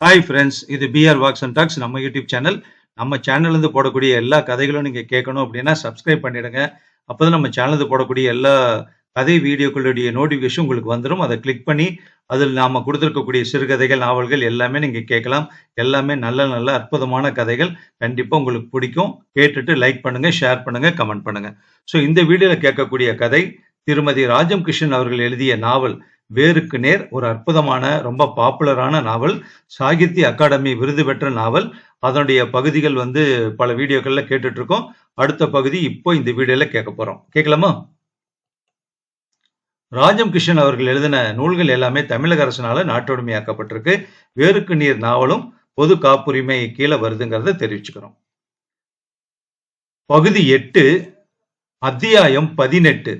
Hi friends இது PR walks and talks நம்ம YouTube channel நம்ம சேனல்லேருந்து போடக்கூடிய எல்லா கதைகளும் நீங்கள் கேட்கணும் அப்படின்னா சப்ஸ்கிரைப் பண்ணிடுங்க. அப்போ தான் நம்ம சேனலுக்கு போடக்கூடிய எல்லா கதை வீடியோக்களுடைய நோட்டிஃபிகேஷன் உங்களுக்கு வந்துடும் அதை கிளிக் பண்ணி அதில் நாம் கொடுத்துருக்கக்கூடிய சிறுகதைகள் நாவல்கள் எல்லாமே நீங்கள் கேட்கலாம். எல்லாமே நல்ல நல்ல அற்புதமான கதைகள். கண்டிப்பாக உங்களுக்கு பிடிக்கும். கேட்டுட்டு லைக் பண்ணுங்கள் ஷேர் பண்ணுங்கள் கமெண்ட் பண்ணுங்கள் ஸோ இந்த வீடியோவில் கேட்கக்கூடிய கதை திருமதி ராஜம் கிருஷ்ணன் அவர்கள் எழுதிய நாவல் வேருக்கு நேர் ஒரு அற்புதமான ரொம்ப பாப்புலரான நாவல் சாகித்ய அகாடமி விருது பெற்ற நாவல். அதனுடைய பகுதிகள் வந்து பல வீடியோக்கள்ல கேட்டுட்டு இருக்கோம் அடுத்த பகுதி இப்போ இந்த வீடியோல கேட்க போறோம். கேட்கலாமா? ராஜம் கிருஷ்ணன் அவர்கள் எழுதின நூல்கள் எல்லாமே தமிழக அரசினால நாட்டுடைமையாக்கப்பட்டிருக்கு. வேருக்கு நீர் நாவலும் பொது காப்புரிமை கீழே வருதுங்கிறத தெரிவிச்சுக்கிறோம். பகுதி எட்டு அத்தியாயம் பதினெட்டு.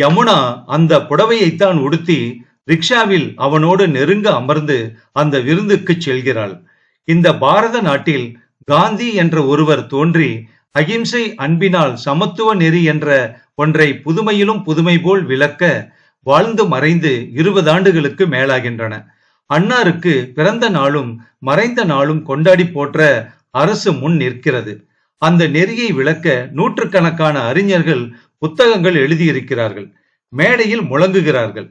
யமுனா அந்த புடவையைத்தான் உடுத்தி ரிக்ஷாவில் அவனோடு நெருங்க அமர்ந்து அந்த விருந்துக்கு செல்கிறாள். இந்த பாரத நாட்டில் காந்தி என்ற ஒருவர் தோன்றி அகிம்சை அன்பினால் சமத்துவ நெறி என்ற ஒன்றை புதுமையிலும் புதுமை போல் விளக்க வாழ்ந்து மறைந்து இருபது ஆண்டுகளுக்கு மேலாகின்றன. அன்னாருக்கு பிறந்த நாளும் மறைந்த நாளும் கொண்டாடி போற்ற அரசு முன் நிற்கிறது. அந்த நெறியை விளக்க நூற்றுக்கணக்கான அறிஞர்கள் புத்தகங்கள் எழுதியிருக்கிறார்கள். மேடையில் முழங்குகிறார்கள்.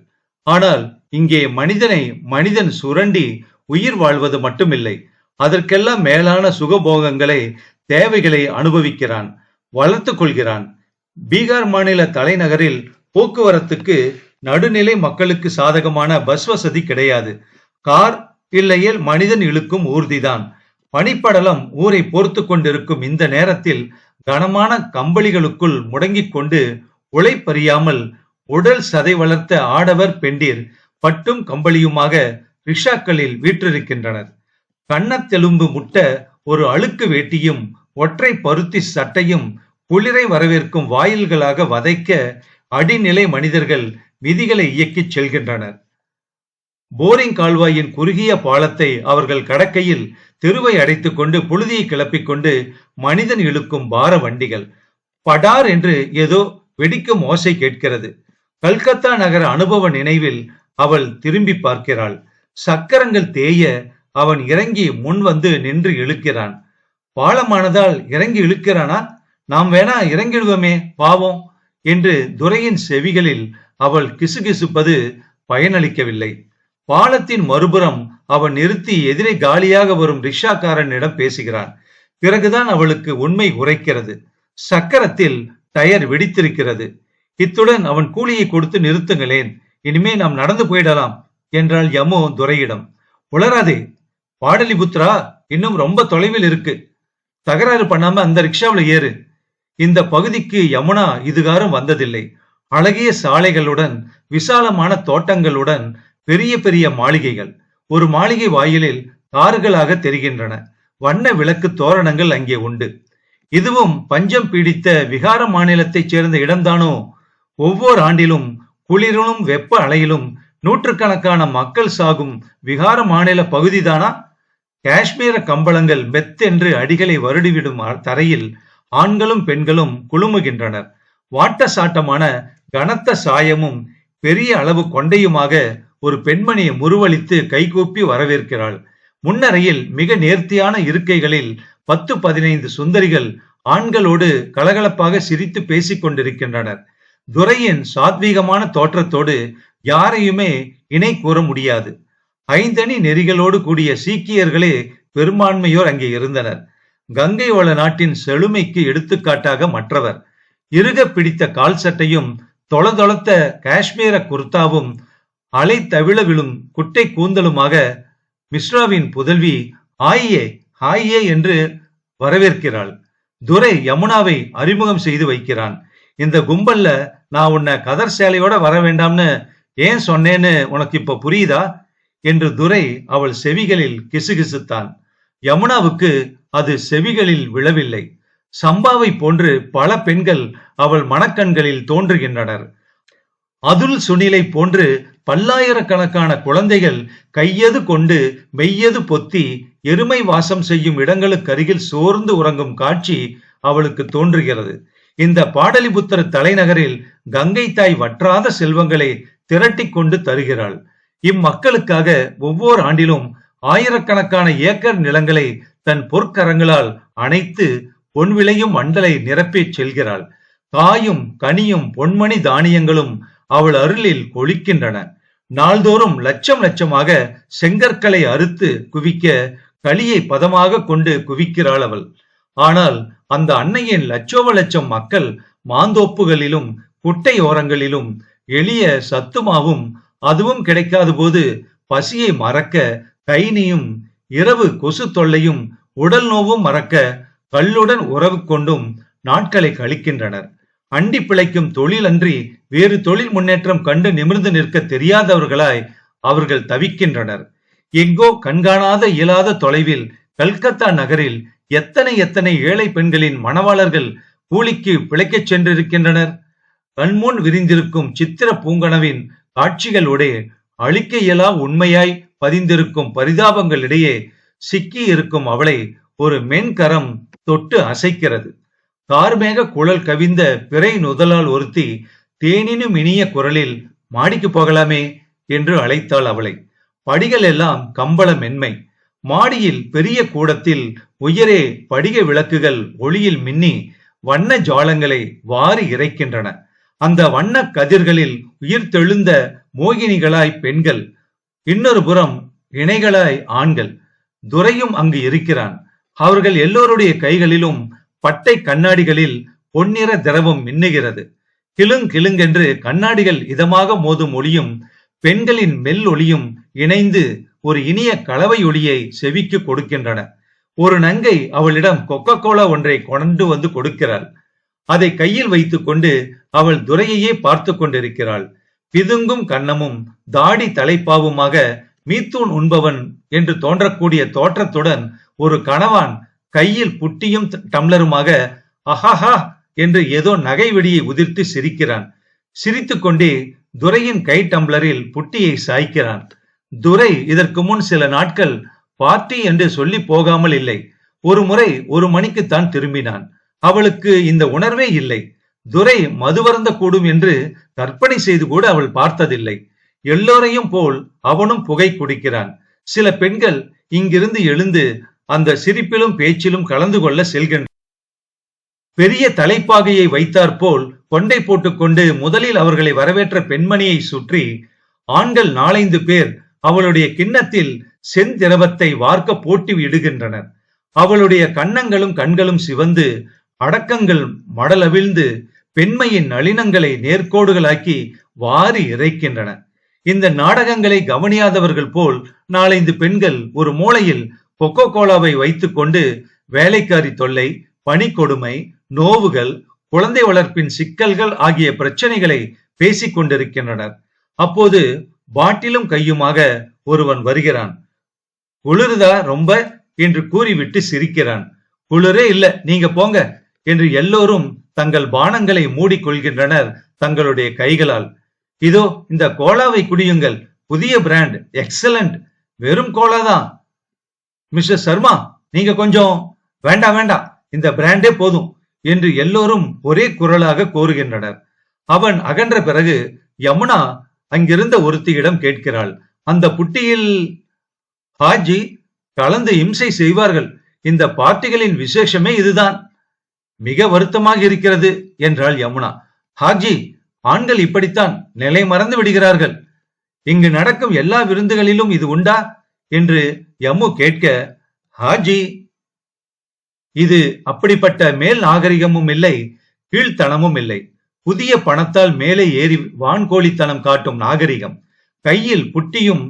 ஆனால் இங்கே மனிதனை மனிதன் சுரண்டி உயிர் வாழ்வது மட்டுமில்லை. அதற்கெல்லாம் மேலான சுகபோகங்களை தேவைகளை அனுபவிக்கிறான் வளர்த்து கொள்கிறான். பீகார் மாநில தலைநகரில் போக்குவரத்துக்கு நடுநிலை மக்களுக்கு சாதகமான பஸ் வசதி கிடையாது. கார் இல்லையில் மனிதன் இழுக்கும் ஊர்திதான். பனிப்படலம் ஊரை பொறுத்து கொண்டிருக்கும் இந்த நேரத்தில் கனமான கம்பளிகளுக்குள் முடங்கிக் கொண்டு உழைப்பறியாமல் உடல் சதை வளர்த்த ஆடவர் பெண்டீர் பட்டும் கம்பளியுமாக ரிஷாக்களில் வீற்றிருக்கின்றனர். கண்ணத்தெலும்பு முட்ட ஒரு அழுக்கு வேட்டியும் ஒற்றை பருத்தி சட்டையும் குளிரை வரவேற்கும் வாயில்களாக வதைக்க அடிநிலை மனிதர்கள் விதிகளை இயக்கிச் செல்கின்றனர். போரிங் கால்வாயின் குறுகிய பாலத்தை அவர்கள் கடக்கையில் தெருவை அடைத்துக் கொண்டு புழுதியை கிளப்பிக் கொண்டு மனிதன் இழுக்கும் பார வண்டிகள். படார் என்று ஏதோ வெடிக்கும் ஓசை கேட்கிறது. கல்கத்தா நகர அனுபவ நினைவில் அவள் திரும்பி பார்க்கிறாள். சக்கரங்கள் தேய அவன் இறங்கி முன் வந்து நின்று இழுக்கிறான். பாலமானதால் இறங்கி இழுக்கிறானா? நாம் வேணா இறங்கிடுவோமே பாவம் என்று துரையின் செவிகளில் அவள் கிசுகிசுப்பது பயனளிக்கவில்லை. பாலத்தின் மறுபுறம் அவன் நிறுத்தி எதிரே காலியாக வரும் ரிக்ஷாக்காரனிடம் பேசுகிறான். பிறகுதான் அவளுக்கு உண்மை உரைக்கிறது. சக்கரத்தில் டயர் வெடித்திருக்கிறது. இத்துடன் அவன் கூலியை கொடுத்து நிறுத்துங்களேன். இனிமே நாம் நடந்து போயிடலாம் என்றாள் யமு துரையிடம். உளராதே பாடலிபுத்ரா இன்னும் ரொம்ப தொலைவில் இருக்கு. தகராறு பண்ணாம அந்த ரிக்ஷாவில் ஏறு. இந்த பகுதிக்கு யமுனா இதுகாரும் வந்ததில்லை. அழகிய சாலைகளுடன் விசாலமான தோட்டங்களுடன் பெரிய பெரிய மாளிகைகள். ஒரு மாளிகை வாயிலில் தாறுகளாக தெரிகின்றன. வண்ண விளக்கு தோரணங்கள் அங்கே உண்டு. இதுவும் பஞ்சம் பீடித்த விகார மாநிலத்தைச் சேர்ந்த இடம்தானோ? ஒவ்வொரு ஆண்டிலும் குளிரிலும் வெப்ப அலையிலும் நூற்றுக்கணக்கான மக்கள் சாகும் விகார மாநில பகுதிதானா? காஷ்மீர கம்பளங்கள் மெத்தென்று அடிகளை வருடிவிடும் தரையில் ஆண்களும் பெண்களும் குழுமுகின்றனர் வாட்ட சாட்டமான கனத்த சாயமும் பெரிய அளவு கொண்டையுமாக ஒரு பெண்மணியை முருவளித்து கைகூப்பி வரவேற்கிறாள். முன்னரையில் மிக நேர்த்தியான இருக்கைகளில் பத்து பதினைந்து சுந்தரிகள் ஆண்களோடு கலகலப்பாக சிரித்து பேசிக் கொண்டிருக்கின்றனர். துரையின் சாத்வீகமான தோற்றத்தோடு யாரையுமே இணை கூற முடியாது. ஐந்தணி நெறிகளோடு கூடிய சீக்கியர்களே பெரும்பான்மையோர் அங்கே இருந்தனர். கங்கை வள நாட்டின் செழுமைக்கு எடுத்துக்காட்டாக மற்றவர். இறுக பிடித்த கால் சட்டையும் தொளதொளத்த காஷ்மீர குர்தாவும் அலை தவிழ விழும் குட்டை கூந்தலுமாக மிஸ்ராவின் புதல்வி ஆயே ஆயே என்று வரவேற்கிறாள். துரை யமுனாவை அறிமுகம் செய்து வைக்கிறான். இந்த கும்பல்ல நான் உன்னை கதர் சேலையோட வர வேண்டாம்னு ஏன் சொன்னேன்னு உனக்கு இப்ப புரியுதா? என்று துரை அவள் செவிகளில் கிசுகிசுத்தான். யமுனாவுக்கு அது செவிகளில் விழவில்லை. சம்பாவை போன்று பல பெண்கள் அவள் மனக்கண்களில் தோன்றுகின்றனர். அதுல் சுனிலை போன்று பல்லாயிரக்கணக்கான குழந்தைகள் கையது கொண்டு மெய்யது பொத்தி எருமை வாசம் செய்யும் இடங்களுக்கு அருகில் சோர்ந்து உறங்கும் காட்சி அவளுக்கு தோன்றுகிறது. இந்த பாடலிபுத்திர தலைநகரில் கங்கை தாய் வற்றாத செல்வங்களை திரட்டி கொண்டு தருகிறாள். இம்மக்களுக்காக ஒவ்வொரு ஆண்டிலும் ஆயிரக்கணக்கான ஏக்கர் நிலங்களை தன் பொற்கரங்களால் அணைத்து பொன்விளையும் மண்டலை நிரப்பிச் செல்கிறாள். காயும் கனியும் பொன்மணி தானியங்களும் அவள் அருளில் கொளிக்கின்றன. நாள்தோறும் லட்சம் லட்சமாக செங்கற்களை அறுத்து குவிக்க களியை பதமாக கொண்டு குவிக்கிறாள் அவள். ஆனால் அந்த அன்னையின் லட்சோப லட்சம் மக்கள் மாந்தோப்புகளிலும் குட்டையோரங்களிலும் எளிய சத்துமாவும் அதுவும் கிடைக்காத போது பசியை மறக்க கைனியும் இரவு கொசு தொல்லையும் உடல் நோவும் மறக்க கல்லுடன் உறவு கொண்டும் நாட்களை கழிக்கின்றனர். அண்டி பிழைக்கும் தொழிலன்றி வேறு தொழில் முன்னேற்றம் கண்டு நிமிர்ந்து நிற்க தெரியாதவர்களாய் அவர்கள் தவிக்கின்றனர். எங்கோ கண்காணாத இயலாத தொலைவில் கல்கத்தா நகரில் எத்தனை எத்தனை ஏழை பெண்களின் மணவாளர்கள் கூலிக்கு பிழைக்கச் சென்றிருக்கின்றனர்? கண்முன் விரிந்திருக்கும் சித்திர பூங்கனவின் காட்சிகளோடு அழிக்க இயலா உண்மையாய் பதிந்திருக்கும் பரிதாபங்களிடையே சிக்கி இருக்கும் அவளை ஒரு மென்கரம் தொட்டு அசைக்கிறது. கார்மேக குழல் கவிந்த பிறை நுதலால் ஒருத்தி தேனினும் இனிய குரலில் மாடிக்கு போகலாமே என்று அழைத்தாள் அவளை. படிகள் எல்லாம் கம்பள மென்மை. மாடியில் பெரிய கூடத்தில் உயரே படிக விளக்குகள் ஒளியில் மின்னி வண்ண ஜாலங்களை வாரி இறைக்கின்றன. அந்த வண்ண கதிர்களில் உயிர் தெழுந்த மோகினிகளாய் பெண்கள் இன்னொரு புறம் இணைகளாய் ஆண்கள். துரையும் அங்கு இருக்கிறான். அவர்கள் எல்லோருடைய கைகளிலும் பட்டை கண்ணாடிகளில் பொன்னிற திரவம் மின்னுகிறது. கிளுங் கிளுங்கென்று கண்ணாடிகள் இதமாக மோதும் ஒளியும் பெண்களின் மெல் ஒளியும் இணைந்து ஒரு இனிய கலவை ஒளியை செவிக்கு கொடுக்கின்றன. ஒரு நங்கை அவளிடம் கொக்கோ கோலா ஒன்றை கொண்டு வந்து கொடுக்கிறாள். அதை கையில் வைத்துக் கொண்டு அவள் துரையையே பார்த்து கொண்டிருக்கிறாள். பிதுங்கும் கன்னமும் தாடி தலைப்பாவுமாக மீத்தூன் உண்பவன் என்று தோன்றக்கூடிய தோற்றத்துடன் ஒரு கணவான் கையில் புட்டியும் டம்ளருமாக அஹஹா என்று ஏதோ நகை வெடியை உதிர்த்து சிரிக்கிறான். சிரித்துக் கொண்டே துரையின் கை டம்ளரில் புட்டியை சாய்க்கிறான். துரை இதற்கு முன் சில நாட்கள் பார்ட்டி என்று சொல்லி போகாமல் இல்லை. ஒரு முறை ஒரு மணிக்குத்தான் திரும்பினான். அவளுக்கு இந்த உணர்வே இல்லை. துரை மதுவருந்த கூடும் என்று கற்பனை செய்து கூட அவள் பார்த்ததில்லை. எல்லோரையும் போல் அவனும் புகை குடிக்கிறான். சில பெண்கள் இங்கிருந்து எழுந்து அந்த சிரிப்பிலும் பேச்சிலும் கலந்து கொள்ள செல்கின்றன பெரிய தலைப்பாகையை வைத்தாற்போல் கொண்டை போட்டுக்கொண்டு முதலில் அவர்களை வரவேற்ற பெண்மணியை சுற்றி ஆண்கள் நாலைந்து பேர் அவளுடைய கிண்ணத்தில் செந்திரவத்தை வார்க்க போட்டி இடுகின்றனர் அவளுடைய கன்னங்களும் கண்களும் சிவந்து அடக்கங்கள் மடலவிழ்ந்து பெண்மையின் நளினங்களை நேர்கோடுகளாக்கி வாரி இறைக்கின்றன. இந்த நாடகங்களை கவனியாதவர்கள் போல் நாலைந்து பெண்கள் ஒரு மூலையில் கொக்கோ கோலாவை வைத்துக்கொண்டு வேலைக்காரி தொல்லை பனிக்கொடுமை நோவுகள் குழந்தை வளர்ப்பின் சிக்கல்கள் ஆகிய பிரச்சனைகளை பேசிக் கொண்டிருக்கின்றனர் அப்போது பாட்டிலும் கையுமாக ஒருவன் வருகிறான். குளிருதா ரொம்ப? என்று கூறிவிட்டு சிரிக்கிறான். குளிரே இல்ல நீங்க போங்க என்று எல்லோரும் தங்கள் பானங்களை மூடிக்கொள்கின்றனர் தங்களுடைய கைகளால். இதோ இந்த கோலாவை குடியுங்கள். புதிய பிராண்ட் எக்ஸலண்ட். வெறும் கோலா தான். மிஸ்டர் சர்மா நீங்க கொஞ்சம் வேண்டாம் வேண்டாம் இந்த பிராண்டே போதும் என்று எல்லோரும் ஒரே குரலாக கோருகின்றனர். அவன் அகன்ற பிறகு யமுனா அங்கிருந்த ஒருத்தியிடம் கேட்கிறாள் அந்த புட்டியில் ஹாஜி கலந்து இம்சை செய்வார்கள். இந்த பார்ட்டிகளின் விசேஷமே இதுதான். மிக வருத்தமாக இருக்கிறது என்றாள் யமுனா. ஹாஜி ஆண்கள் இப்படித்தான் நிலை மறந்து விடுகிறார்கள். இங்கு நடக்கும் எல்லா விருந்துகளிலும் இது உண்டா? என்று யமு கேட்க ஹாஜி இது அப்படிப்பட்ட மேல் நாகரிகமும் இல்லை கீழ்த்தனமும் இல்லை. புதிய பணத்தால் மேலே ஏறி வான்கோழித்தனம் காட்டும் நாகரிகம். கையில் புட்டியும்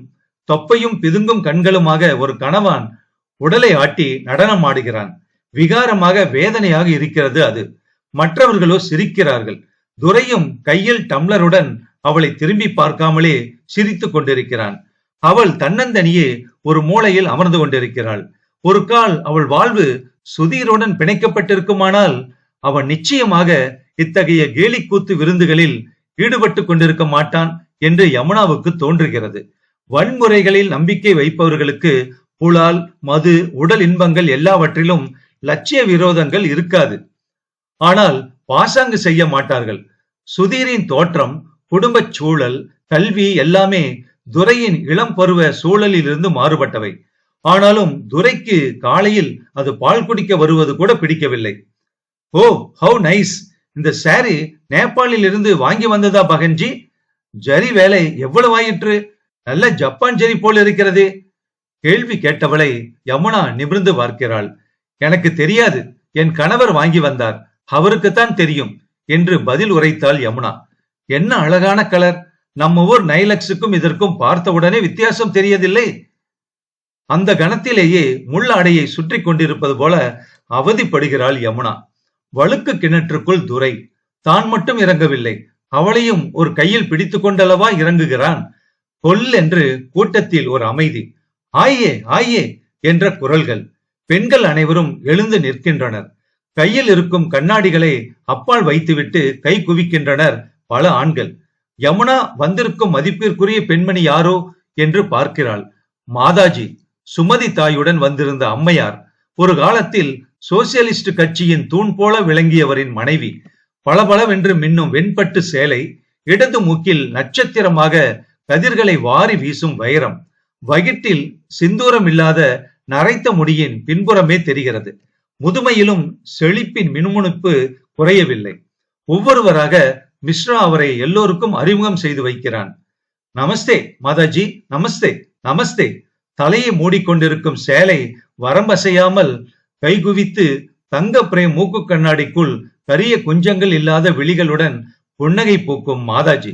தொப்பையும் பிதுங்கும் கண்களுமாக ஒரு கணவான் உடலை ஆட்டி நடனம் ஆடுகிறான். விகாரமாக வேதனையாக இருக்கிறது அது. மற்றவர்களோ சிரிக்கிறார்கள். துரையும் கையில் டம்ளருடன் அவளை திரும்பி பார்க்காமலே சிரித்துக் கொண்டிருக்கிறான். அவள் தன்னந்தனியே ஒரு மூலையில் அமர்ந்து கொண்டிருக்கிறாள். ஒரு கால் அவள் வாழ்வு சுதீருடன் பிணைக்கப்பட்டிருக்குமானால் அவன் நிச்சயமாக இத்தகைய கேலிக்கூத்து விருந்துகளில் ஈடுபட்டு கொண்டிருக்க மாட்டான் என்று யமுனாவுக்கு தோன்றுகிறது. வன்முறைகளில் நம்பிக்கை வைப்பவர்களுக்கு புலால் மது உடல் இன்பங்கள் எல்லாவற்றிலும் லட்சிய விரோதங்கள் இருக்காது. ஆனால் பாசாங்கு செய்ய மாட்டார்கள். சுதீரின் தோற்றம் குடும்பச் சூழல் கல்வி எல்லாமே துரையின் இளம் பருவ சூழலில் இருந்து மாறுபட்டவை. ஆனாலும் துரைக்கு காலையில் அது பால் குடிக்க வருவது கூட பிடிக்கவில்லை. ஓ ஹவு நைஸ் இந்த சாரி நேபாளில் இருந்து வாங்கி வந்ததா பகன்ஜி? ஜரி வேலை எவ்வளவு ஆயிற்று நல்ல ஜப்பான் ஜரி போல் இருக்கிறது. கேள்வி கேட்டவளை யமுனா நிமிர்ந்து பார்க்கிறாள். எனக்கு தெரியாது என் கணவர் வாங்கி வந்தார். அவருக்குத்தான் தெரியும் என்று பதில் உரைத்தாள் யமுனா. என்ன அழகான கலர். நம்ம ஊர் நைலக்ஸுக்கும் இதற்கும் பார்த்தவுடனே வித்தியாசம் தெரியதில்லை. அந்த கணத்திலேயே முள் அடையை சுற்றி கொண்டிருப்பது போல அவதிப்படுகிறாள் யமுனா. வழுக்கு கிணற்றுக்குள் துரை. தான் மட்டும் இறங்கவில்லை. அவளையும் ஒரு கையில் பிடித்துக் கொண்டளவா இறங்குகிறான். கொல் என்று கூட்டத்தில் ஒரு அமைதி. ஆயே ஆயே என்ற குரல்கள். பெண்கள் அனைவரும் எழுந்து நிற்கின்றனர். கையில் இருக்கும் கண்ணாடிகளை அப்பால் வைத்துவிட்டு கை குவிக்கின்றனர் பல ஆண்கள். யமுனா வந்திருக்கும் மதிப்பிற்குரிய பெண்மணி யாரோ என்று பார்க்கிறாள். மாதாஜி சுமதி தாயுடன் வந்திருந்த அம்மையார் ஒரு காலத்தில் சோசியலிஸ்ட் கட்சியின் தூண் போல விளங்கியவரின் மனைவி பளபளவென்று மின்னும் வெண்பட்டு சேலை இடது மூக்கில் நட்சத்திரமாக கதிர்களை வாரி வீசும் வைரம் வகிட்டில் சிந்தூரம் இல்லாத நரைத்த முடியின் பின்புறமே தெரிகிறது. முதுமையிலும் செழிப்பின் மினுமுணுப்பு குறையவில்லை. ஒவ்வொருவராக மிஸ்ரா அவரை எல்லோருக்கும் அறிமுகம் செய்து வைக்கிறான். நமஸ்தே மாதாஜி நமஸ்தே நமஸ்தே தலையை மூடிக்கொண்டிருக்கும் சேலை வரம்பசையாமல் கைகுவித்து தங்க பிரேம் மூக்கு கண்ணாடிக்குள் கரிய குஞ்சங்கள் இல்லாத விழிகளுடன் புன்னகை பூக்கும் மாதாஜி.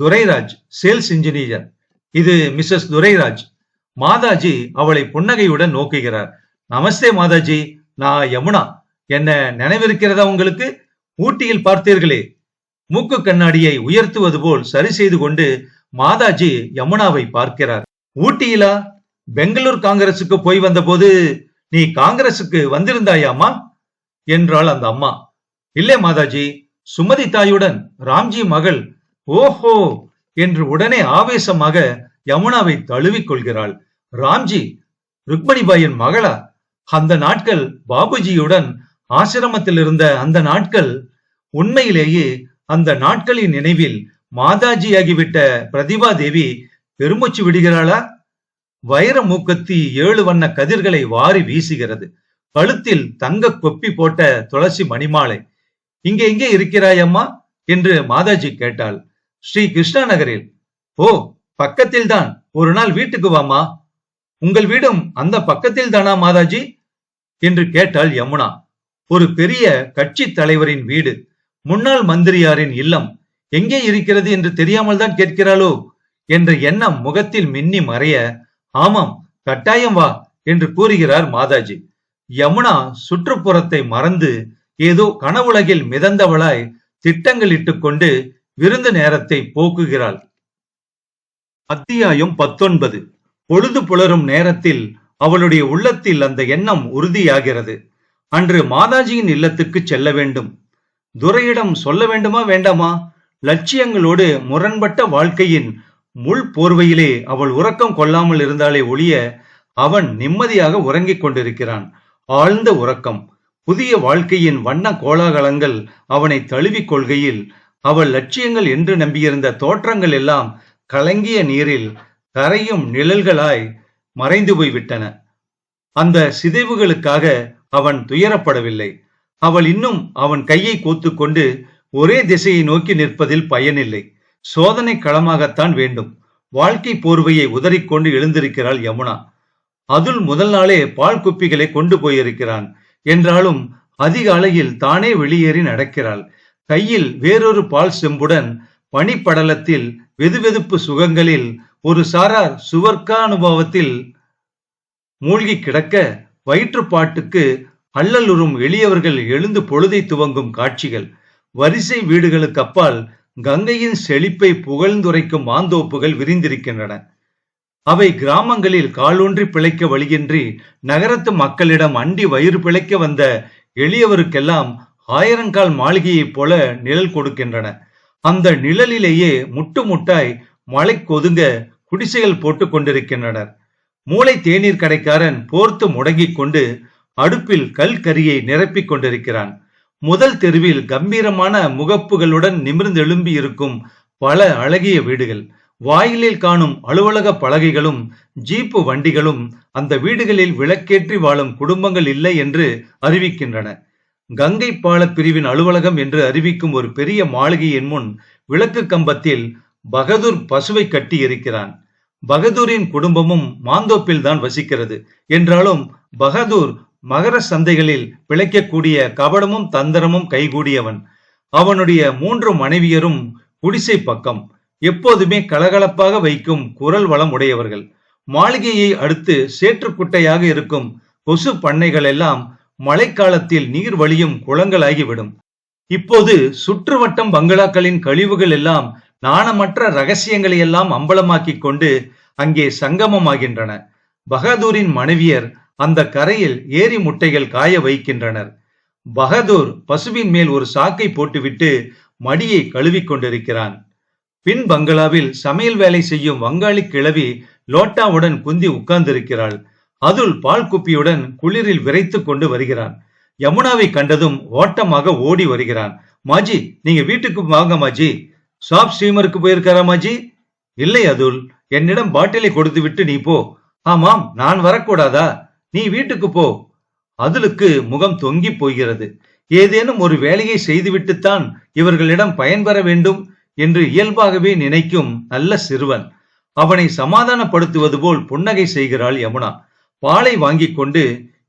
Durairaj sales engineer. இது மிஸ்ஸஸ் துரைராஜ். மாதாஜி அவளை புன்னகையுடன் நோக்குகிறார். நமஸ்தே மாதாஜி நான் யமுனா. என்ன நினைவிருக்கிறதா உங்களுக்கு? ஊட்டியில் பார்த்தீர்களே. மூக்கு கண்ணாடியை உயர்த்துவது போல் சரி செய்து கொண்டு மாதாஜி யமுனாவை பார்க்கிறார். ஊட்டியிலா? பெங்களூர் காங்கிரசுக்கு போய் வந்தபோது நீ காங்கிரசுக்கு வந்திருந்தாயாமா என்றாள் அந்த அம்மா. இல்லை மாதாஜி சுமதி தாயுடன் ராம்ஜி மகள் ஓஹோ! என்று உடனே ஆவேசமாக யமுனாவை தழுவிக் கொள்கிறாள். ராம்ஜி ருக்மணிபாயின் மகளா? அந்த நாட்கள் பாபுஜியுடன் ஆசிரமத்தில் இருந்த அந்த நாட்கள் உண்மையிலேயே அந்த நாட்களின் நினைவில் மாதாஜியாகிவிட்ட பிரதிபா தேவி பெருமூச்சு விடுகிறாளா? வைர மூக்கத்தி ஏழு வண்ண கதிர்களை வாரி வீசுகிறது. கழுத்தில் தங்க கொப்பி போட்ட துளசி மணிமாலை. இங்கே எங்கே இருக்கிறாய் அம்மா? என்று மாதாஜி கேட்டாள். ஸ்ரீ கிருஷ்ணா நகரில். ஓ பக்கத்தில் தான் ஒரு நாள் வீட்டுக்கு வாமா உங்கள் வீடும் அந்த பக்கத்தில் தானா மாதாஜி? என்று கேட்டாள் யமுனா. ஒரு பெரிய கட்சி தலைவரின் வீடு. முன்னாள் மந்திரியாரின் இல்லம். எங்கே இருக்கிறது என்று தெரியாமல் தான் கேட்கிறாளோ? என்ற எண்ணம் முகத்தில் மின்னி மறைய ஆமாம் கட்டாயம் வா என்று கூறுகிறார் மாதாஜி. யமுனா சுற்றுப்புறத்தை மறந்து ஏதோ கனவுலகில் மிதந்தவளாய் திட்டங்கள் இட்டுக்கொண்டு விருந்து நேரத்தை போக்குகிறாள். அத்தியாயம் பத்தொன்பது. பொழுது புலரும் நேரத்தில் அவளுடைய உள்ளத்தில் அந்த எண்ணம் உறுதியாகிறது. அன்று மாதாஜியின் இல்லத்துக்கு செல்ல வேண்டும். துரையிடம் சொல்ல வேண்டுமா வேண்டாமா? லட்சியங்களோடு முரண்பட்ட வாழ்க்கையின் முள் போர்வையிலே அவள் உறக்கம் கொள்ளாமல் இருந்தாலே ஒழிய அவன் நிம்மதியாக உறங்கிக் கொண்டிருக்கிறான். ஆழ்ந்த உறக்கம். புதிய வாழ்க்கையின் வண்ண கோலாகலங்கள் அவனை தழுவிக் கொள்கையில் அவள் லட்சியங்கள் என்று நம்பியிருந்த தோற்றங்கள் எல்லாம் கலங்கிய நீரில் கரையும் நிழல்களாய் மறைந்து போய்விட்டன. அந்த சிதைவுகளுக்காக அவன் துயரப்படவில்லை. அவள் இன்னும் அவன் கையை கோத்துக்கொண்டு ஒரே திசையை நோக்கி நிற்பதில் பயனில்லை. சோதனை களமாகத்தான் வேண்டும். வாழ்க்கை போர்வையை உதறிக்கொண்டு எழுந்திருக்கிறாள் யமுனா. அதுல் முதல் நாளே பால் குப்பிகளை கொண்டு போயிருக்கிறான். என்றாலும் அதிகாலையில் தானே வெளியேறி நடக்கிறாள். கையில் வேறொரு பால் செம்புடன் பனிப்படலத்தில் வெதுவெதுப்பு சுகங்களில் ஒரு சாரார் சுவர்க்கானுபவத்தில் மூழ்கி கிடக்க வயிற்றுப்பாட்டுக்கு அல்லலுறும் எளியவர்கள் எழுந்து பொழுதை துவங்கும் காட்சிகள். வரிசை வீடுகளுக்கு அப்பால் கங்கையின் செழிப்பை புகழ்ந்துரைக்கும் மாந்தோப்புகள் விரிந்திருக்கின்றன. அவை கிராமங்களில் காலூன்றி பிழைக்க வழியின்றி நகரத்து மக்களிடம் அண்டி வயிறு பிழைக்க வந்த எளியவருக்கெல்லாம் ஆயிரங்கால் மாளிகையைப் போல நிழல் கொடுக்கின்றன. அந்த நிழலிலேயே முட்டு முட்டாய் மலை கொதுங்க குடிசைகள் போட்டுக் கொண்டிருக்கின்றனர். மூளை தேநீர் கடைக்காரன் போர்த்து முடங்கிக் கொண்டு அடுப்பில் கல் கரியை நிரப்பிக் கொண்டிருக்கிறான். முதல் தெருவில் கம்பீரமான முகப்புகளுடன் நிமிர்ந்தெழும்பி இருக்கும் பல அழகிய வீடுகள். வாயிலில் காணும் அலுவலக பலகைகளும் ஜீப்பு வண்டிகளும் அந்த வீடுகளில் விளக்கேற்றி வாழும் குடும்பங்கள் இல்லை என்று அறிவிக்கின்றன. கங்கை பால பிரிவின் அலுவலகம் என்று அறிவிக்கும் ஒரு பெரிய மாளிகையின் முன் விளக்கு கம்பத்தில் பகதூர் பசுவை கட்டி இருக்கிறான். பகதூரின் குடும்பமும் மாந்தோப்பில் தான் வசிக்கிறது. என்றாலும் பகதூர் மகர சந்தைகளில் பிழைக்கக்கூடிய கபடமும் தந்திரமும் கைகூடியவன். அவனுடைய மூன்று மனைவியரும் குடிசை பக்கம் எப்போதுமே கலகலப்பாக வைக்கும் குரல் வளம் உடையவர்கள். மாளிகையை அடுத்து சேற்றுக்குட்டையாக இருக்கும் கொசு பண்ணைகள் எல்லாம் மழைக்காலத்தில் நீர் வழியும் குளங்களாகிவிடும். இப்போது சுற்றுவட்டம் பங்களாக்களின் கழிவுகள் எல்லாம் நாணமற்ற ரகசியங்களை எல்லாம் அம்பலமாக்கிக் கொண்டு அங்கே சங்கமமாகின்றன. பகதூரின் மனைவியர் அந்த கரையில் ஏரி முட்டைகள் காய வைக்கின்றனர். பகதூர் பசுவின் மேல் ஒரு சாக்கை போட்டுவிட்டு மடியை கழுவி கொண்டிருக்கிறான். பின் பங்களாவில் சமையல் வேலை செய்யும் வங்காளி கிழவி லோட்டாவுடன் குந்தி உட்கார்ந்திருக்கிறாள். அதுல் பால் குப்பியுடன் குளிரில் விரைத்து கொண்டு வருகிறான். யமுனாவை கண்டதும் ஓட்டமாக ஓடி வருகிறான். மாஜி நீங்க வீட்டுக்கு வாங்க மாஜி. ஷாப் ஸ்டீமருக்கு போயிருக்காரா மாஜி? இல்லை அதுல். என்னிடம் பாட்டிலை கொடுத்து விட்டு நீ போ. ஆமாம் நான் வரக்கூடாதா? நீ வீட்டுக்கு போ. அதுலுக்கு முகம் தொங்கி போகிறது. ஏதேனும் ஒரு வேலையை செய்துவிட்டுத்தான் இவர்களிடம் பயன்பெற வேண்டும் என்று இயல்பாகவே நினைக்கும் நல்ல சிறுவன். அவனை சமாதானப்படுத்துவது போல் புன்னகை செய்கிறாள் யமுனா. பாலை வாங்கிக் கொண்டு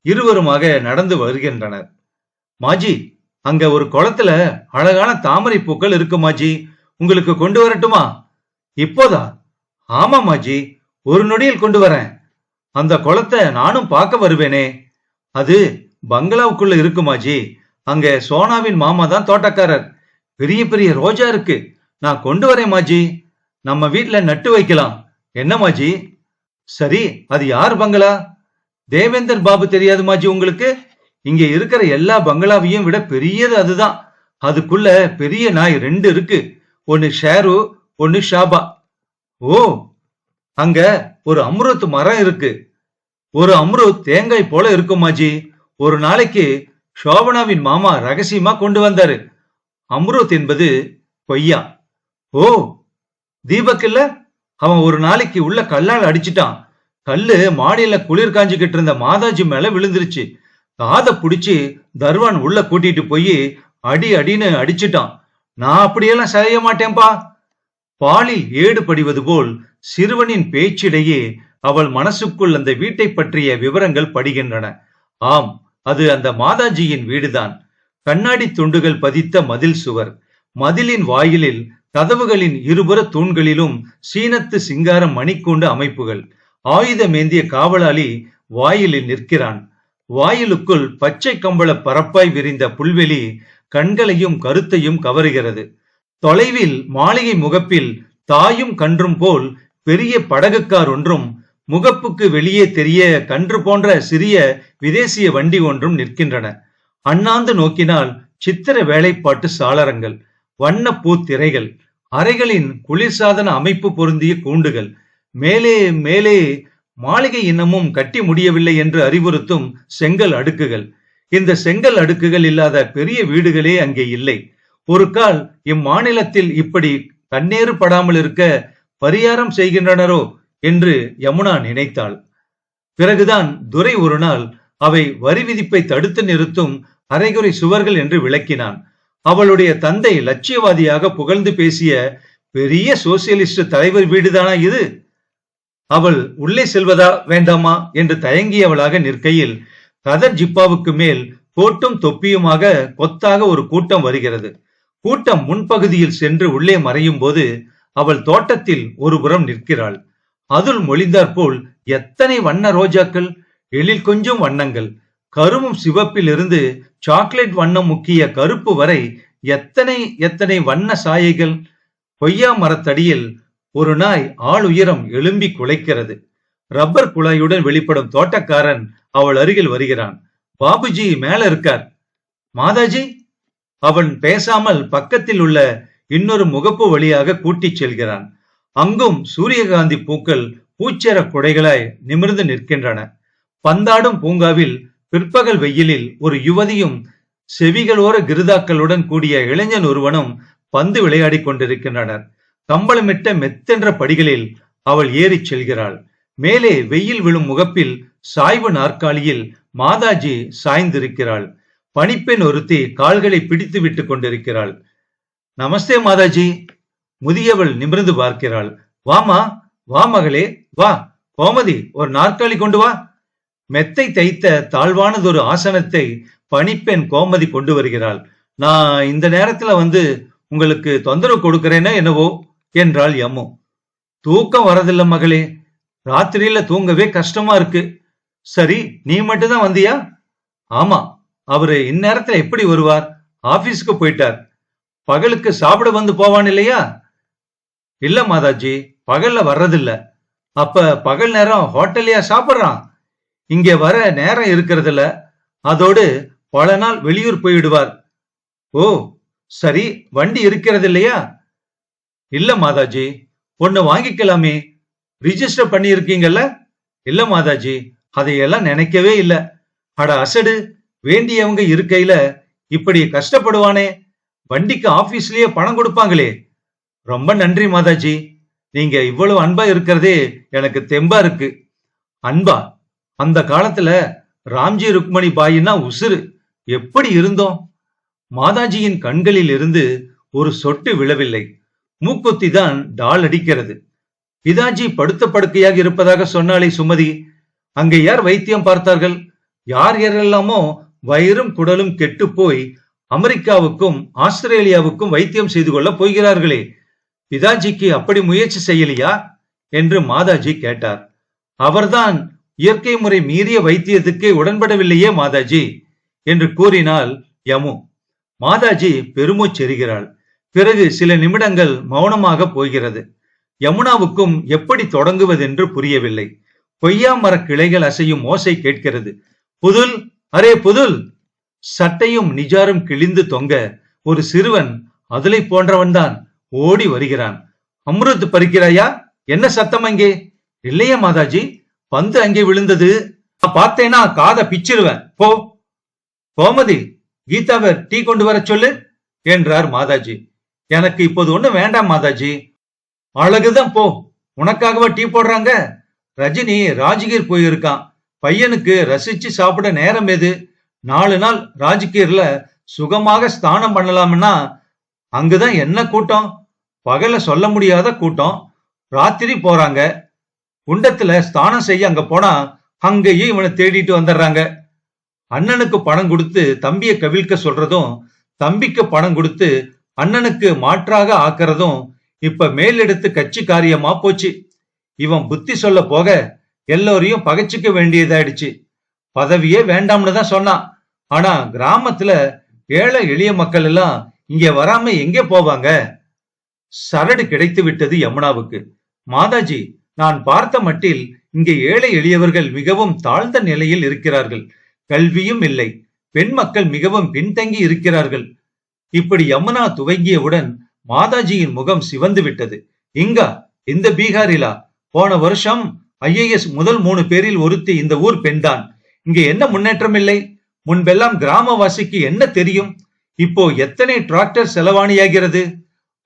இருவருமாக நடந்து வருகின்றனர். மாஜி அங்க ஒரு குளத்துல அழகான தாமரை பூக்கள் இருக்கு மாஜி. உங்களுக்கு கொண்டு வரட்டுமா? இப்போதா? ஆமா மாஜி ஒரு நொடியில் கொண்டு வரேன். அந்த குளத்தை நானும் பார்க்க வருவேனே. அது பங்களாவுக்குள்ள இருக்குமாஜி அங்க சோனாவின் மாமா தான் தோட்டக்காரர். பெரிய பெரிய ரோஜா இருக்கு. நான் கொண்டு வரேன் மாஜி நம்ம வீட்டுல நட்டு வைக்கலாம். என்ன மாஜி சரி அது யார் பங்களா? தேவேந்தர் பாபு தெரியாது மாஜி உங்களுக்கு? இங்க இருக்கிற எல்லா பங்களாவையும் விட பெரியது அதுதான். அதுக்குள்ள பெரிய நாய் ரெண்டு இருக்கு. ஒன்னு ஷேரு ஒன்னு ஷாபா. ஓ அங்க ஒரு அம்ருத் மரம் இருக்கு. ஒரு அம்ருத் தேங்காய் போல இருக்குமாஜி ஒரு நாளைக்கு சோபனாவின் மாமா ரகசியமா கொண்டு வந்தாரு. அம்ருத் என்பது கொய்யா ஓ தீபக் இல்ல? அவன் ஒரு நாளைக்கு உள்ள கல்லால் அடிச்சிட்டான். கல்லு மாடியில குளிர் காஞ்சிக்கிட்டு இருந்த மாதாஜி மேல விழுந்துருச்சு. காதை புடிச்சு தர்வான் உள்ள கூட்டிட்டு போய் அடி அடின்னு அடிச்சிட்டான். நான் அப்படியெல்லாம் செய்ய மாட்டேன்பா. பாலில் ஏடு படிவது போல் சிறுவனின் பேச்சிடையே அவள் மனசுக்குள் அந்த வீட்டை பற்றிய விவரங்கள் படுகின்றன. ஆம் அது அந்த மாதாஜியின் வீடுதான். கண்ணாடி துண்டுகள் பதித்த மதில் சுவர். மதிலின் வாயிலில் கதவுகளின் இருபுற தூண்களிலும் சீனத்து சிங்கார மணிக்கூண்டு அமைப்புகள். ஆயுதமேந்திய காவலாளி வாயிலில் நிற்கிறான். வாயிலுக்குள் பச்சை கம்பள பரப்பாய் விரிந்த புல்வெளி கண்களையும் கருத்தையும் கவருகிறது. தொலைவில் மாளிகை முகப்பில் தாயும் கன்றும் போல் பெரிய படகுக்கார் ஒன்றும் முகப்புக்கு வெளியே தெரிய கன்று போன்ற சிறிய விதேசிய வண்டி ஒன்றும் நிற்கின்றன. அண்ணாந்து நோக்கினால் சித்திர வேலைப்பாட்டு சாளரங்கள் வண்ண பூத்திரைகள் அறைகளின் குளிர்சாதன அமைப்பு பொருந்திய கூண்டுகள் மேலே மேலே மாளிகை இன்னமும் கட்டி முடியவில்லை என்று அறிவுறுத்தும் செங்கல் அடுக்குகள். இந்த செங்கல் அடுக்குகள் இல்லாத பெரிய வீடுகளே அங்கே இல்லை. ஒரு கால் இம்மாநிலத்தில் இப்படி கண்ணேறு படாமல் இருக்க பரிகாரம் செய்கின்றனரோ என்று யமுனா நினைத்தாள். பிறகுதான் துரை ஒரு நாள் அவை வரி விதிப்பை தடுத்து நிறுத்தும் அரைகுறை சுவர்கள் என்று விளக்கினான். அவளுடைய தந்தை லட்சியவாதியாக புகழ்ந்து பேசிய பெரிய சோசியலிஸ்ட் தலைவர் வீடுதானா இது? அவள் உள்ளே செல்வதா வேண்டாமா என்று தயங்கியவளாக நிற்கையில் கதர் ஜிப்பாவுக்கு மேல் கோட்டும் தொப்பியுமாக கொத்தாக ஒரு கூட்டம் வருகிறது. கூட்டம் முன்பகுதியில் சென்று உள்ளே மறையும் போது அவள் தோட்டத்தில் ஒரு புறம் நிற்கிறாள். அதுல் மொழிந்தாற்போல் எத்தனை வண்ண ரோஜாக்கள் எழில் கொஞ்சம் வண்ணங்கள். கருமும் சிவப்பில் இருந்து சாக்லேட் வண்ணம் முக்கிய கருப்பு வரை எத்தனை எத்தனை வண்ண சாயைகள்? கொய்யா மரத்தடியில் ஒரு நாய் ஆள் உயரம் எழும்பி குலைக்கிறது. ரப்பர் குழாயுடன் வெளிப்படும் தோட்டக்காரன் அவள் அருகில் வருகிறான். பாபுஜி மேல இருக்கார். மாதாஜி அவன் பேசாமல் பக்கத்தில் உள்ள இன்னொரு முகப்பு வழியாக கூட்டிச் செல்கிறான். அங்கும் சூரியகாந்தி பூக்கள் பூச்சர குடைகளாய் நிமிர்ந்து நிற்கின்றன. பந்தாடும் பூங்காவில் பிற்பகல் வெயிலில் ஒரு யுவதியும் செவிகளோர கிருதாக்களுடன் கூடிய இளைஞன் ஒருவனும் பந்து விளையாடிக் கொண்டிருக்கின்றனர். கம்பளமிட்ட மெத்தென்ற படிகளில் அவள் ஏறிச் செல்கிறாள். மேலே வெயில் விழும் முகப்பில் சாய்வு நாற்காலியில் மாதாஜி சாய்ந்திருக்கிறாள். பணிப்பெண் ஒருத்தி கால்களை பிடித்து விட்டுக் கொண்டிருக்கிறாள். நமஸ்தே மாதாஜி! முதியவள் நிமிர்ந்து பார்க்கிறாள். வாமா வா மகளே வா. கோமதி ஒரு நாற்காலி கொண்டு வா. மெத்தை தைத்த தாழ்வானதொரு ஆசனத்தை பணிப்பெண் கோமதி கொண்டு வருகிறாள். நான் இந்த நேரத்துல வந்து உங்களுக்கு தொந்தரவு கொடுக்கிறேன்னா என்னவோ? என்றாள் யம்மு. தூக்கம் வரதில்ல மகளே. ராத்திரியில தூங்கவே கஷ்டமா இருக்கு. சரி நீ மட்டும் தான் வந்தியா? ஆமா அவரு இந்நேரத்துல எப்படி வருவார்? ஆபீஸ்க்கு போயிட்டார். பகலுக்கு சாப்பிட வந்து போவான் இல்லையா? இல்ல மாதாஜி பகல்ல வர்றதில்ல. அப்ப பகல் நேரம் ஹோட்டல்லையா சாப்பிட்றான். இங்க வர நேரம் இருக்கிறதில்ல. அதோடு பல நாள் வெளியூர் போயிடுவார். ஓ சரி வண்டி இருக்கிறது இல்லையா இல்ல மாதாஜி ஒன்னு வாங்கிக்கலாமே. ரிஜிஸ்டர் பண்ணி இருக்கீங்கல்ல இல்ல மாதாஜி அதையெல்லாம் நினைக்கவே இல்ல. அட அசடு வேண்டியவங்க இருக்கையில இப்படி கஷ்டப்படுவானே. வண்டிக்கு ஆபீஸ்லயே பணம் கொடுப்பாங்களே. ரொம்ப நன்றி மாதாஜி. நீங்க இவ்வளவு அன்பா இருக்கிறதே எனக்கு தெம்பா இருக்கு. அன்பா அந்த காலத்துல ராம்ஜி ருக்மணி பாயின்னா உசுரு எப்படி இருந்தோம்? மாதாஜியின் கண்களில் இருந்து ஒரு சொட்டு விழவில்லை. மூக்குத்தி தான் டால் அடிக்கிறது. பிதாஜி படுத்த படுக்கையாக இருப்பதாக சொன்னாலே சுமதி அங்கே யார் வைத்தியம் பார்த்தார்கள்? யார் யாரெல்லாமோ வயிறும் குடலும் கெட்டு போய் அமெரிக்காவுக்கும் ஆஸ்திரேலியாவுக்கும் வைத்தியம் செய்து கொள்ள போகிறார்களே. பிதாஜிக்கு அப்படி முயற்சி செய்யலையா? என்று மாதாஜி கேட்டார். அவர்தான் இயற்கை முறை மீறிய வைத்தியத்துக்கு உடன்படவில்லையே மாதாஜி? என்று கூறினாள் யமு. மாதாஜி பெருமூச்செறுகிறாள் பிறகு சில நிமிடங்கள் மௌனமாக போகிறது. யமுனாவுக்கும் எப்படி தொடங்குவதென்று புரியவில்லை. பொய்யா மரக் கிளைகள் அசையும் ஓசை கேட்கிறது. புதுல் அரே புதுல்! சட்டையும் நிஜாரும் கிழிந்து தொங்க ஒரு சிறுவன் அதுலை போன்றவன்தான். ஓடி வருகிறான். அம்ருத் பறிக்கிறாயா? என்ன சத்தம் அங்கே? இல்லையே மாதாஜி பந்து அங்கே விழுந்தது. நான் பார்த்தேனா? காதை பிச்சிருவேன். போ. கோமதி கீதாவை டீ கொண்டு வர சொல்லு என்றார் மாதாஜி. எனக்கு இப்போது ஒண்ணு வேண்டாம் மாதாஜி. அழகுதான் போ. உனக்காகவா டீ போடுறாங்க? ரஜினி ராஜ்கீர் போயிருக்கான். பையனுக்கு ரசிச்சு சாப்பிட நேரம் எது? நாலு நாள் ராஜ்கீர்ல சுகமாக ஸ்தானம் பண்ணலாம்னா அங்குதான் என்ன கூட்டம்? பகல சொல்ல முடியாத கூட்டம். ராத்திரி போறாங்க. குண்டத்துல ஸ்தானம் செய்ய அங்க போனா அங்கேயும் இவனை தேடிட்டு வந்துடுறாங்க. அண்ணனுக்கு பணம் கொடுத்து தம்பியை கவிழ்க்க சொல்றதும் தம்பிக்கு பணம் கொடுத்து அண்ணனுக்கு மாற்றாக ஆக்குறதும் இப்ப மேலெடுத்து கட்சி காரியமா போச்சு. இவன் புத்தி சொல்ல போக எல்லோரையும் பகைச்சிக்க வேண்டியதாயிடுச்சு. பதவியே வேண்டாம்னு தான் சொன்னான். ஆனா கிராமத்துல ஏழை எளிய மக்கள் எல்லாம் இங்க வராம எங்கே போவாங்க? சரடு கிடைத்து விட்டது யமுனாவுக்கு. மாதாஜி நான் பார்த்த மட்டில் இங்கே ஏழை எளியவர்கள் மிகவும் தாழ்ந்த நிலையில் இருக்கிறார்கள். கல்வியும் இல்லை. பெண் மக்கள் மிகவும் பின்தங்கி இருக்கிறார்கள். இப்படி யமுனா துவங்கியவுடன் மாதாஜியின் முகம் சிவந்து விட்டது. இங்கா இந்த பீகாரிலா? போன வருஷம் ஐஏஎஸ் முதல் மூணு பேரில் ஒருத்தி இந்த ஊர் பெண்தான். இங்க என்ன முன்னேற்றம் இல்லை முன்பெல்லாம் கிராமவாசிக்கு என்ன தெரியும்? இப்போ எத்தனை டிராக்டர் செலவாணியாகிறது?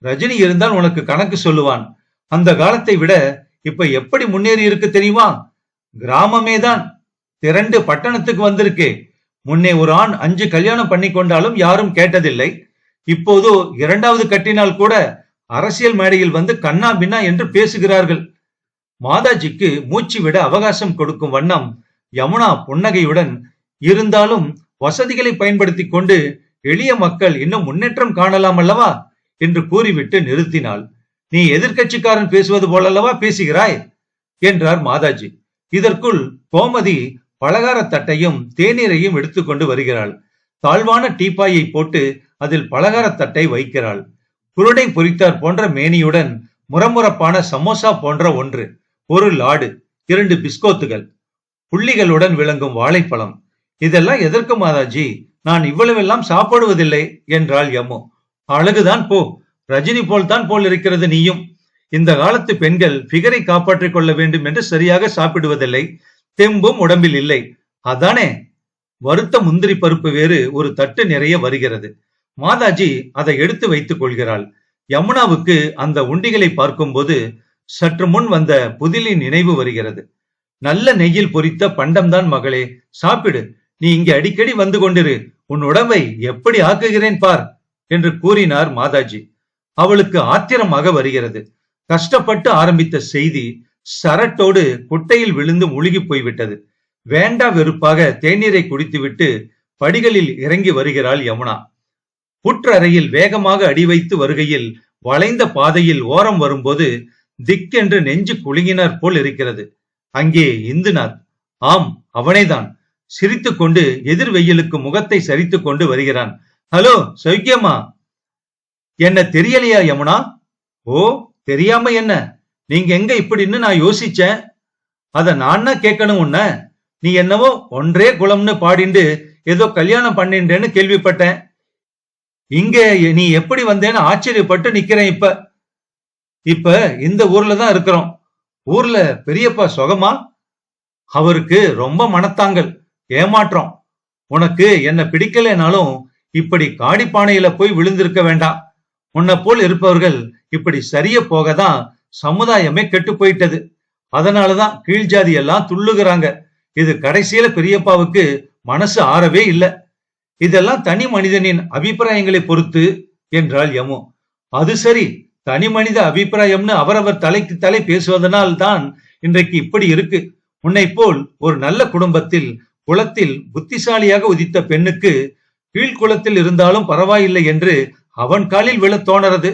ரஜினி இருந்தால் உனக்கு கணக்கு சொல்லுவான். அந்த காலத்தை விட இப்ப எப்படி முன்னேறி இருக்கு தெரியுமா? கிராமமே தான். திரண்டு பட்டணத்துக்கு வந்திருக்கே. முன்னே ஒரு ஆண் அஞ்சு கல்யாணம் பண்ணி கொண்டாலும் யாரும் கேட்டதில்லை. இப்போதோ இரண்டாவது கட்டினால் கூட அரசியல் மேடையில் வந்து கண்ணா பின்னா என்று பேசுகிறார்கள். மாதாஜிக்கு மூச்சு விட அவகாசம் கொடுக்கும் வண்ணம் யமுனா புன்னகையுடன் இருந்தாலும் வசதிகளை பயன்படுத்தி கொண்டு எளிய மக்கள் இன்னும் முன்னேற்றம் காணலாம் அல்லவா? என்று கூறிவிட்டு நிறுத்தினாள். நீ எதிர்கட்சிக்காரன் பேசுவது போலல்லவா பேசுகிறாய்? என்றார் மாதாஜி. இதற்குள் கோமதி பலகாரத்தட்டையும் தேநீரையும் எடுத்துக்கொண்டு வருகிறாள். தாழ்வான டீப்பாயை போட்டு அதில் பலகாரத்தட்டை வைக்கிறாள். குருடை பொறித்தார் போன்ற மேனியுடன் முரமுரப்பான சமோசா போன்ற ஒன்று ஒரு லாடு இரண்டு பிஸ்கோத்துகள் புள்ளிகளுடன் விளங்கும் வாழைப்பழம். இதெல்லாம் எதற்கு மாதாஜி? நான் இவ்வளவெல்லாம் சாப்பிடுவதில்லை என்றாள் யமு. அழகுதான் போ ரஜினி போல் தான் போல் இருக்கிறது நீயும். இந்த காலத்து பெண்கள் பிகரை காப்பாற்றிக் கொள்ள வேண்டும் என்று சரியாக சாப்பிடுவதில்லை. தெம்பும் உடம்பில் இல்லை. அதானே? வறுத்த முந்திரி பருப்பு வேறு ஒரு தட்டு நிறைய வருகிறது. மாதாஜி அதை எடுத்து வைத்துக் கொள்கிறாள். யமுனாவுக்கு அந்த உண்டிகளை பார்க்கும்போது சற்று முன் வந்த புதிலின் நினைவு வருகிறது. நல்ல நெய்யில் பொரித்த பண்டம்தான் மகளே சாப்பிடு. நீ இங்கே அடிக்கடி வந்து கொண்டிரு. உன் உடம்பை எப்படி ஆக்குகிறேன் பார் என்று கூறினார் மாதாஜி. அவளுக்கு ஆத்திரமாக வருகிறது. கஷ்டப்பட்டு ஆரம்பித்த செய்தி சரட்டோடு குட்டையில் விழுந்து முழுகி போய்விட்டது. வேண்டா வெறுப்பாக தேநீரை குடித்துவிட்டு படிகளில் இறங்கி வருகிறாள் யமுனா. புற்றறையில் வேகமாக அடி வைத்து வருகையில் வளைந்த பாதையில் ஓரம் வரும்போது திக்கென்று நெஞ்சு குலுங்கினார் போல் இருக்கிறது. அங்கே இந்துநாத். ஆம் அவனேதான். சிரித்துக்கொண்டு எதிர் வெயிலுக்கு முகத்தை சரித்து கொண்டு வருகிறான். ஹலோ சௌக்கியம்மா. என்ன தெரியலையா யமுனா? ஓ தெரியாம என்ன? நீங்க எங்க இப்படின்னு நான் யோசிச்சேன். அத நான் கேட்கணும் உன்ன? நீ என்னவோ ஒன்றே குலம்னு பாடிண்டு ஏதோ கல்யாணம் பண்ணின்றேன்னு கேள்விப்பட்டேன். இங்க நீ எப்படி வந்தேன்னு ஆச்சரியப்பட்டு நிக்கிறேன் இப்ப. இப்ப இந்த ஊர்ல தான் இருக்கிறோம். ஊர்ல பெரியப்பா சுகமா? அவருக்கு ரொம்ப மனத்தாங்கல். ஏமாற்றம். உனக்கு என்ன பிடிக்கலைனாலும் இப்படி காடிப்பானையில போய் விழுந்திருக்க வேண்டாம். உன்னை போல் இருப்பவர்கள் இப்படி சரிய போகதான் சமுதாயமே கெட்டு போயிட்டது. அதனாலதான் கீழ்ஜாதி எல்லாம் துள்ளுகிறாங்க. இது கடைசியில பெரியப்பாவுக்கு மனசு ஆறவே இல்லை. இதெல்லாம் தனி மனிதனின் அபிப்பிராயங்களை பொறுத்து என்றாள் யமு. அது சரி தனி மனித அபிப்பிராயம்னு அவரவர் தலைக்கு தலை பேசுவதனால் தான் இன்றைக்கு இப்படி இருக்கு. உன்னை போல் ஒரு நல்ல குடும்பத்தில் குலத்தில் புத்திசாலியாக உதித்த பெண்ணுக்கு கீழ்குளத்தில் இருந்தாலும் பரவாயில்லை என்று அவன் காலில் விழ தோணறது.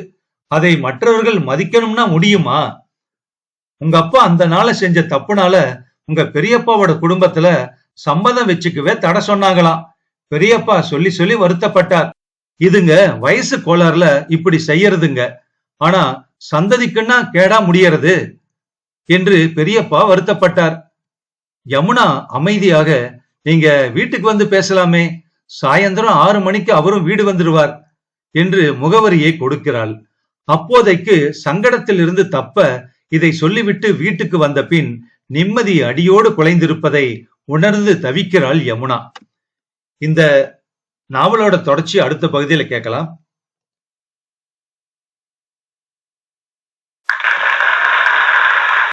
அதை மற்றவர்கள் மதிக்கணும்னா முடியுமா? உங்க அப்பா அந்த நாள செஞ்ச தப்புனால உங்க பெரியப்பாவோட குடும்பத்துல சம்மதம் வச்சுக்கவே தடை சொன்னாங்களாம். பெரியப்பா சொல்லி சொல்லி வருத்தப்பட்டார். இதுங்க வயசு கோளாறுல இப்படி செய்யறதுங்க. ஆனா சந்ததிக்குன்னா கேடா முடியறது என்று பெரியப்பா வருத்தப்பட்டார். யமுனா அமைதியாக நீங்க வீட்டுக்கு வந்து பேசலாமே. சாயந்தரம் ஆறு மணிக்கு அவரும் வீடு வந்துடுவார் என்று முகவரியை கொடுக்கிறாள். அப்போதைக்கு சங்கடத்தில் இருந்து தப்ப இதை சொல்லிவிட்டு வீட்டுக்கு வந்த பின் நிம்மதி அடியோடு குலைந்திருப்பதை உணர்ந்து தவிக்கிறாள் யமுனா. இந்த நாவலோட தொடர்ச்சி அடுத்த பகுதியில கேட்கலாம்.